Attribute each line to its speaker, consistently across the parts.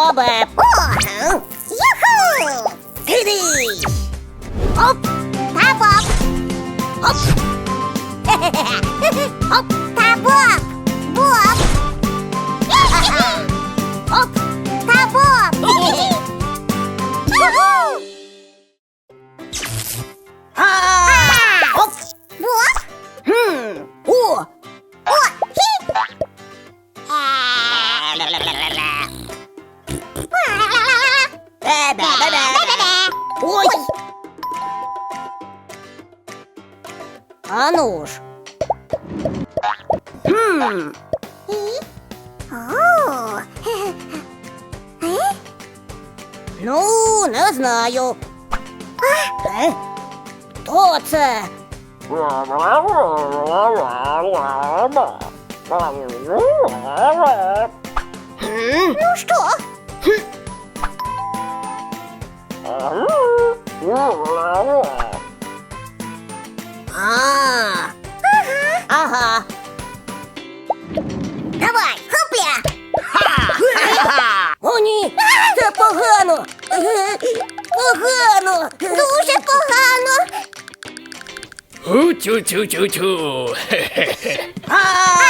Speaker 1: Бобе. А ну ж. Хм. Ну, не знаю. Е? Хто це? М?
Speaker 2: ну що? А.
Speaker 1: Ага. Давай,
Speaker 2: хопля.
Speaker 1: Ха! О, ні! Це погано! Погано! Дуже
Speaker 2: погано.
Speaker 3: У-тю-тю-тю-тю. Хе-хе-хе.
Speaker 1: А!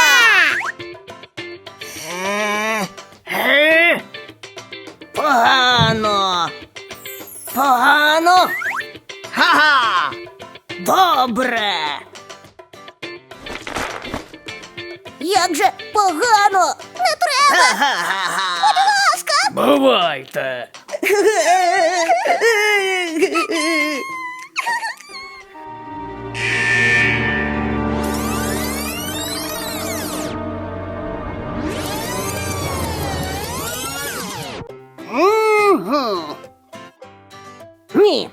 Speaker 1: Добре! Як же погано!
Speaker 2: Не треба.
Speaker 1: Ха-ха-ха!
Speaker 2: Ласка.
Speaker 3: Бувайте.
Speaker 1: Ні,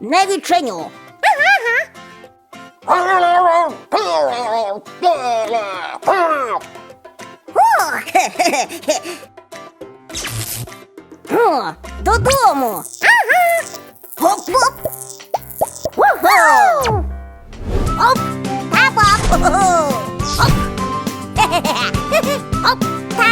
Speaker 1: не відчиню. О, додому. Оп-оп. Уху. Оп.
Speaker 2: Та боб.
Speaker 1: Оп. Оп,
Speaker 2: та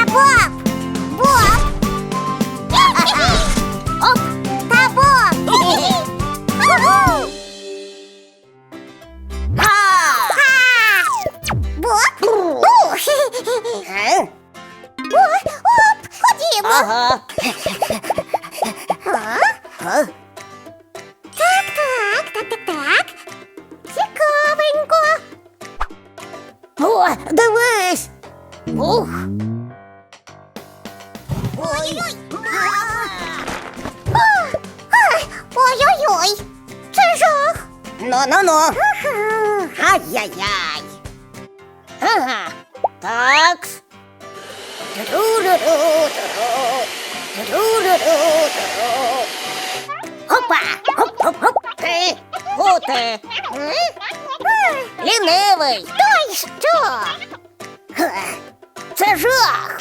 Speaker 1: Ну-ну-ну. Ай-яй-яй. Ага. Такс. Опа! Хоп-хоп-хоп. Ти, бути. Лінивий.
Speaker 2: Той що?
Speaker 1: Це жах.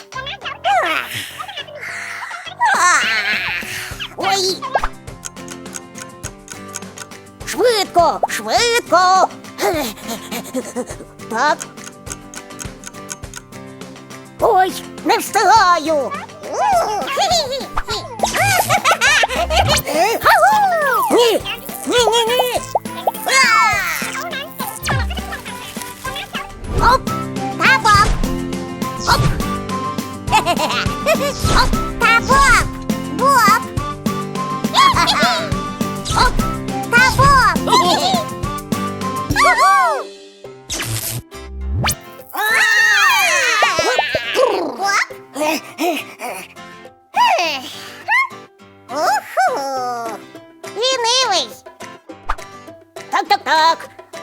Speaker 1: Ой. Швидко, швидко. Так. Ой, не встигаю. Ні, ні, ні, ні. Оп,
Speaker 2: Та боб.
Speaker 1: оп. Оп,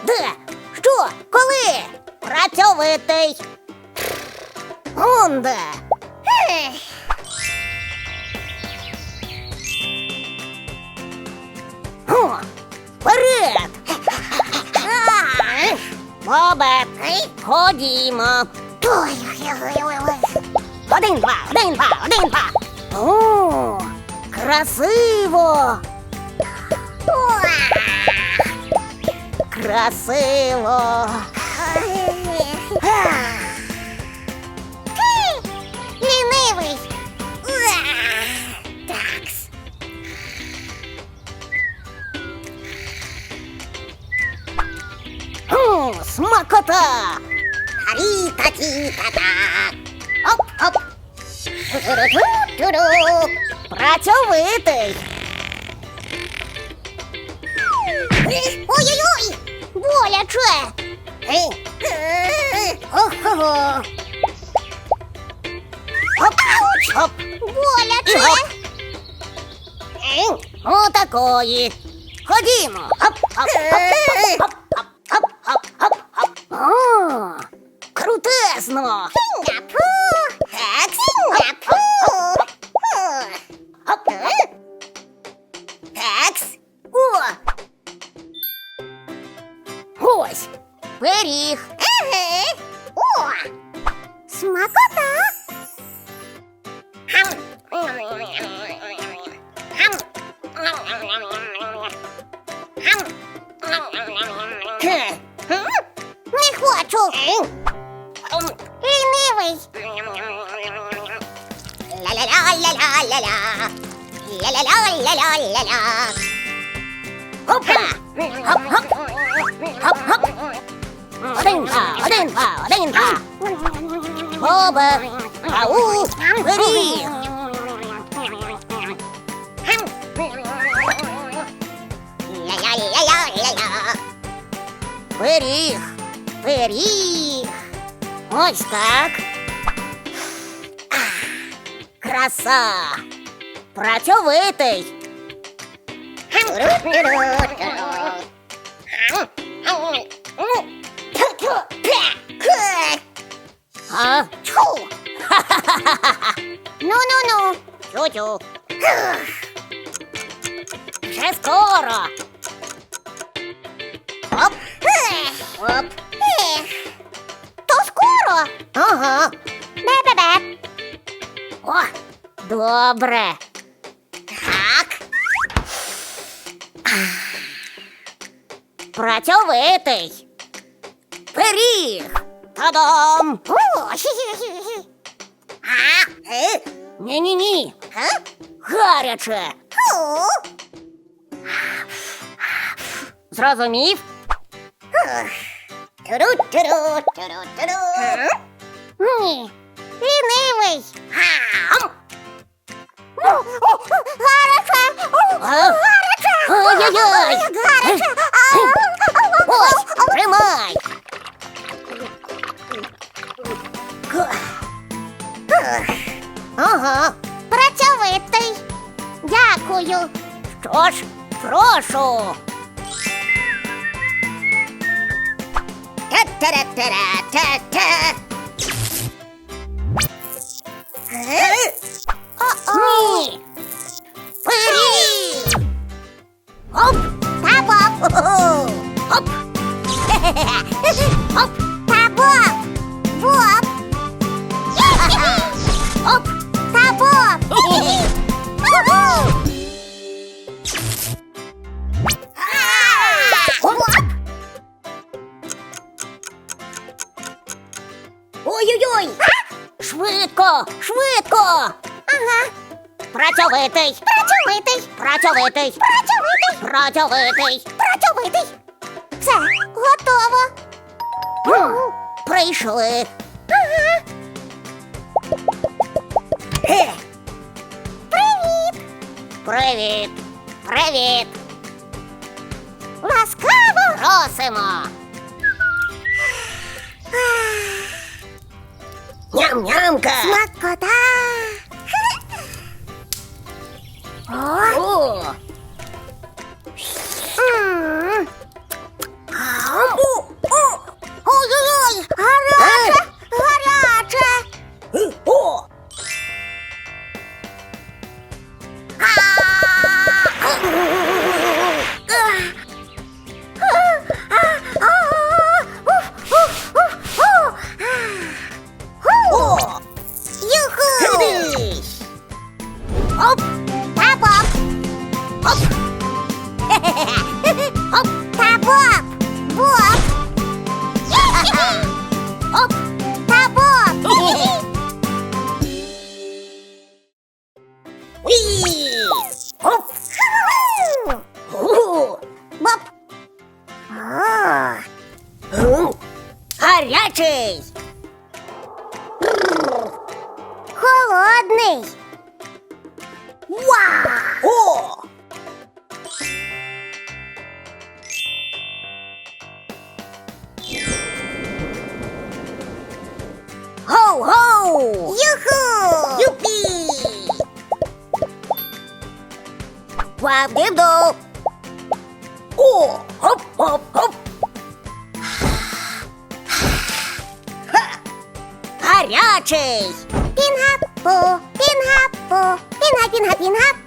Speaker 1: Де? Що? Коли? Працьовитий. Он де?
Speaker 2: Ех.
Speaker 1: О, вперед! Бобе, ходімо. Один, два, один, два, один, два. О, красиво. красиво.
Speaker 2: Ти лінивий. Такс.
Speaker 1: О, смакота. Ріта-тіта-та. Оп-оп. Працьовитий.
Speaker 2: боляче.
Speaker 1: Ого. Хоп.
Speaker 2: Боляче.
Speaker 1: Отакої. Ходімо. Хоп, хоп, хоп. ไ
Speaker 2: ม่ขวดถูก
Speaker 1: เอง
Speaker 2: รีบไป
Speaker 1: ลาลาลาลาลาลาลาลาลาลาลาลาลาลาฮบฮบฮบฮบฮบฮบอดินพาอดินพาอดินพาโอบะพาอูเบอรี่ Пиріг, пиріг. Ось так. Краса. Працьовитий. А?
Speaker 2: Ну-ну-ну!
Speaker 1: Тю-тю. Вже скоро. Оп.
Speaker 2: Ех,
Speaker 1: То скоро! Ага.
Speaker 2: Бе-бе-бе!
Speaker 1: О, добре. Так! Працьовитий. Пиріг. Та-дам. О,
Speaker 2: хі-хі-хі-хі.
Speaker 1: А? Е? Ні-ні-ні. Га? Гаряче.
Speaker 2: О?
Speaker 1: Зрозумів?
Speaker 2: Туру-туру,
Speaker 1: туру-туру.
Speaker 2: Ні, лінивий.
Speaker 1: Ам.
Speaker 2: О, о, Гаряче! Гаряче! Ой-ой-ой! Гаряче! Ось,
Speaker 1: тримай. Ага.
Speaker 2: Працьовитий. Дякую.
Speaker 1: Що ж, прошу. タラタラッタッタ Ой-ой-ой. Швидко, швидко. Ага. Працьовитий.
Speaker 2: Працьовитий.
Speaker 1: Працьовитий. Працьовитий. Працьовитий.
Speaker 2: Працьовитий. Все, готово.
Speaker 1: Прийшли.
Speaker 2: Ага.
Speaker 1: Ге.
Speaker 2: Привіт.
Speaker 1: Привіт. Привіт.
Speaker 2: Ласкаво.
Speaker 1: Просимо. Ням-нямка.
Speaker 2: Смакота. О.
Speaker 1: О. Вав-вав, див-дов! О, хоп-хоп-хоп! Гарячий!
Speaker 2: Пінгап-пу, пінгап-пу, пінгап-пінгап-пінгап!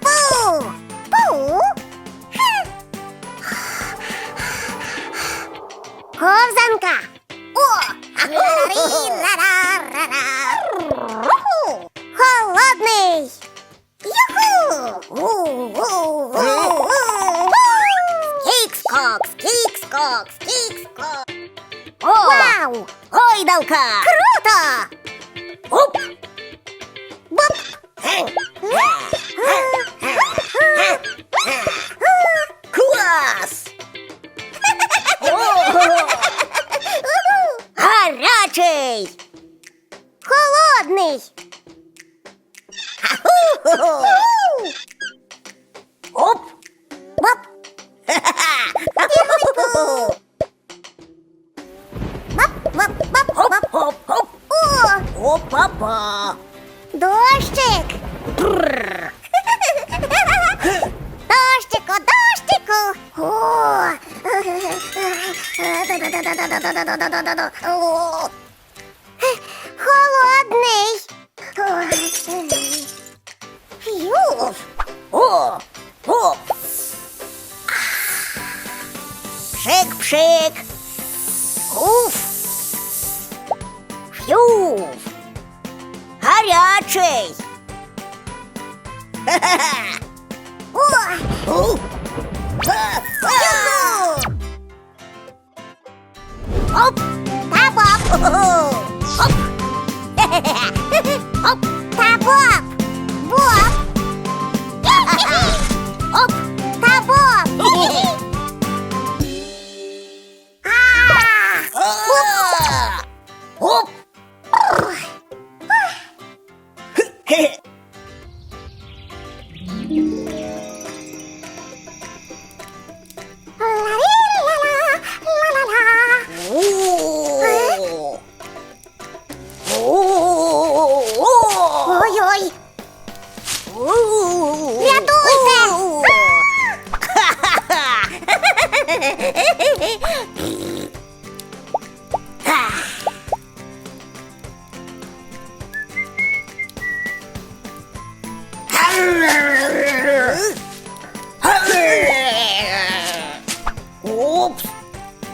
Speaker 1: О-па-па!
Speaker 2: Дощик! Дощику, дощику! О! О! Холодний! Юф!
Speaker 1: О! О! Пшик-пшик! Уф! Фью! гарячий.
Speaker 2: О!
Speaker 1: Оп!
Speaker 2: Та-боп!
Speaker 1: Оп! Оп!
Speaker 2: Та-боп!
Speaker 1: Рятуйте!